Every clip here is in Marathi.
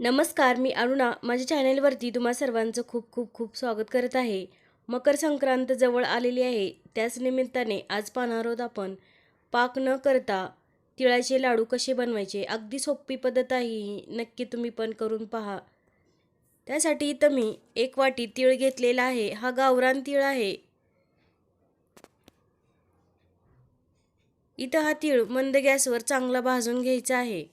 नमस्कार मी अरुणा. माझ्या चॅनेलवरती तुम्हा सर्वांचं खूप खूप खूप स्वागत करत आहे. मकर संक्रांत जवळ आलेली आहे. त्याच निमित्ताने आज पाहणार आहोत आपण पाक न करता तिळाचे लाडू कसे बनवायचे? अगदी सोपी पद्धत आहे ही. नक्की तुम्ही पण करून पहा. त्यासाठी इथं मी एक वाटी तीळ घेतलेला आहे. हा गावरान तीळ आहे. इथं हा तीळ मंद गॅसवर चांगला भाजून घ्यायचा आहे.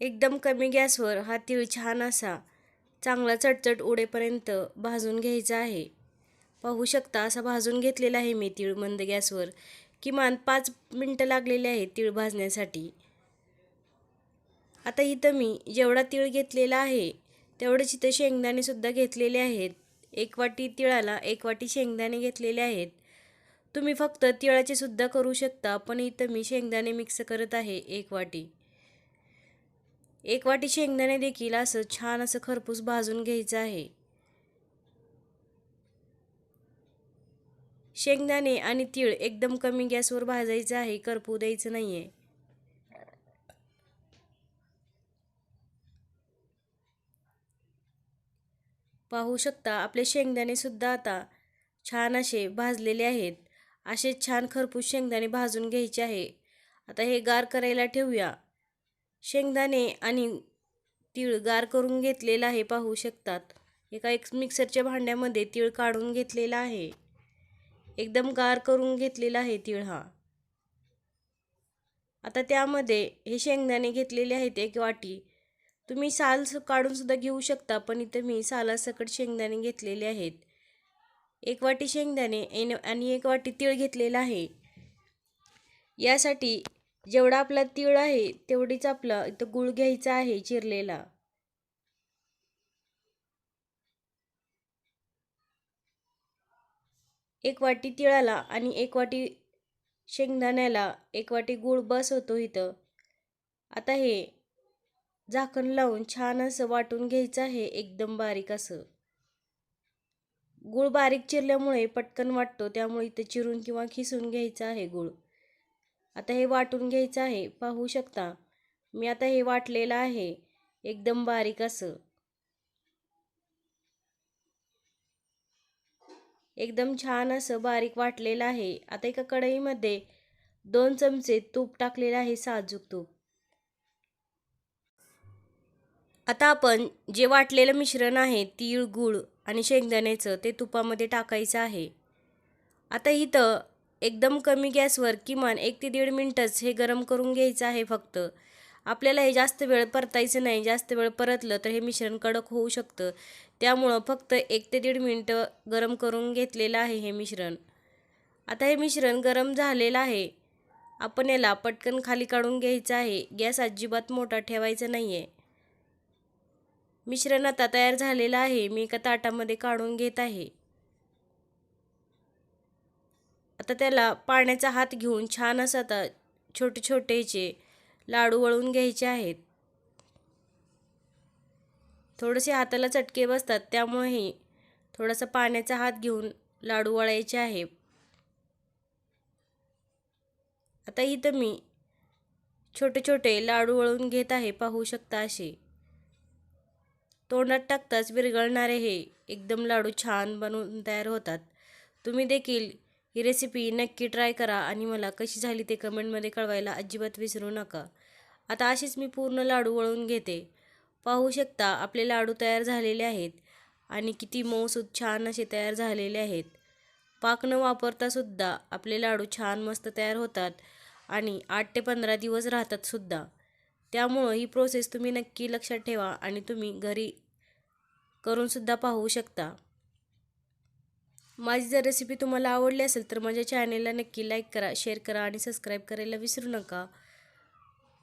एकदम कमी गॅसवर हा तीळ छान असा चांगला चटचट उडेपर्यंत भाजून घ्यायचा आहे. पाहू शकता असा भाजून घेतलेला आहे मी तीळ मंद गॅसवर किमान पाच मिनटं लागलेले आहेत तीळ भाजण्यासाठी. आता इथं मी जेवढा तीळ घेतलेला आहे तेवढेच इथं शेंगदाणेसुद्धा घेतलेले आहेत. एक वाटी तिळाला एक वाटी शेंगदाणे घेतलेले आहेत. तुम्ही फक्त तिळाचे सुद्धा करू शकता पण इथं मी शेंगदाणे मिक्स करत आहे एक वाटी. एक वाटी शेंगदाणे देखील असं छान असं खरपूस भाजून घ्यायचं आहे. शेंगदाणे आणि तीळ एकदम कमी गॅसवर भाजायचं आहे करपू द्यायचं नाही आहे पाहू शकता आपले शेंगदाणे सुद्धा आता छान असे भाजलेले आहेत. असे छान खरपूस शेंगदाणे भाजून घ्यायचे आहे. आता हे गार करायला ठेवूया. शेंगदाणे आणि तीळ गार करून घेतलेला आहे पाहू शकतात. एका एक मिक्सरच्या भांड्यामध्ये तीळ काढून घेतलेला आहे. एकदम गार करून घेतलेला आहे तीळ हा. आता त्यामध्ये हे शेंगदाणे घेतलेले आहेत एक वाटी. तुम्ही साल काढूनसुद्धा घेऊ शकता पण इथं मी सालासकट शेंगदाणे घेतलेले आहेत. एक वाटी शेंगदाणे आणि एक वाटी तीळ घेतलेला आहे. यासाठी जेवढा आपला तीळ आहे तेवढीच आपला इथं गुळ घ्यायचा आहे चिरलेला. एक वाटी तिळाला आणि एक वाटी शेंगदाण्याला एक वाटी गुळ बस होतो इथं. आता हे झाकण लावून छान असं वाटून घ्यायचं आहे एकदम बारीक असं. गुळ बारीक चिरल्यामुळे पटकन वाटतो त्यामुळे इथं चिरून किंवा खिसून घ्यायचं आहे गुळ. आता हे वाटून घ्यायचं आहे. पाहू शकता. मी आता हे वाटलेलं आहे. एकदम बारीक असं. एकदम छान असं बारीक वाटलेलं आहे. आता एका कढईमध्ये दोन चमचे तूप टाकलेलं आहे साजूक तूप. आता आपण जे वाटलेलं मिश्रण आहे तीळ गूळ आणि शेंगदाण्याचं ते तुपामध्ये टाकायचं आहे. आता इथं एकदम कमी गॅसवर किमान एक ते दीड मिनटंच हे गरम करून घ्यायचं आहे फक्त. आपल्याला हे जास्त वेळ परतायचं नाही. जास्त वेळ परतलं तर हे मिश्रण कडक होऊ शकतं. त्यामुळं फक्त एक ते दीड मिनटं गरम करून घेतलेलं आहे हे मिश्रण. आता हे मिश्रण गरम झालेलं आहे. आपण याला पटकन खाली काढून घ्यायचं आहे. गॅस अजिबात मोठा ठेवायचा नाही आहे मिश्रण आता तयार झालेलं आहे. मी एका ताटामध्ये काढून घेत आहे. आता त्याला पाण्याचा हात घेऊन छान असं आता छोटे छोटेचे लाडू वळून घ्यायचे आहेत. थोडेसे हाताला चटके बसतात त्यामुळेही थोडासा पाण्याचा हात घेऊन लाडू वळायचे आहे. आता इथं मी छोटे छोटे लाडू वळून घेत आहे पाहू शकता असे. तोंडात टाकताच विरघळणारे हे एकदम लाडू छान बनवून तयार होतात. तुम्ही देखील ही रेसिपी नक्की ट्राय करा आणि मला कशी झाली ते कमेंटमध्ये कळवायला अजिबात विसरू नका. आता अशीच मी पूर्ण लाडू वळून घेते. पाहू शकता आपले लाडू तयार झालेले आहेत आणि किती मऊसूद छान असे तयार झालेले आहेत. पाक न वापरतासुद्धा आपले लाडू छान मस्त तयार होतात आणि आठ ते पंधरा दिवस राहतातसुद्धा त्यामुळं ही प्रोसेस तुम्ही नक्की लक्षात ठेवा आणि तुम्ही घरी करूनसुद्धा पाहू शकता. माझी जर रेसिपी तुम्हाला आवडली असेल तर माझ्या चॅनेलला नक्की लाईक करा शेअर करा आणि सबस्क्राईब करायला विसरू नका.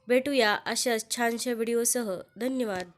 भेटूया अशाच छानशा व्हिडिओसह धन्यवाद.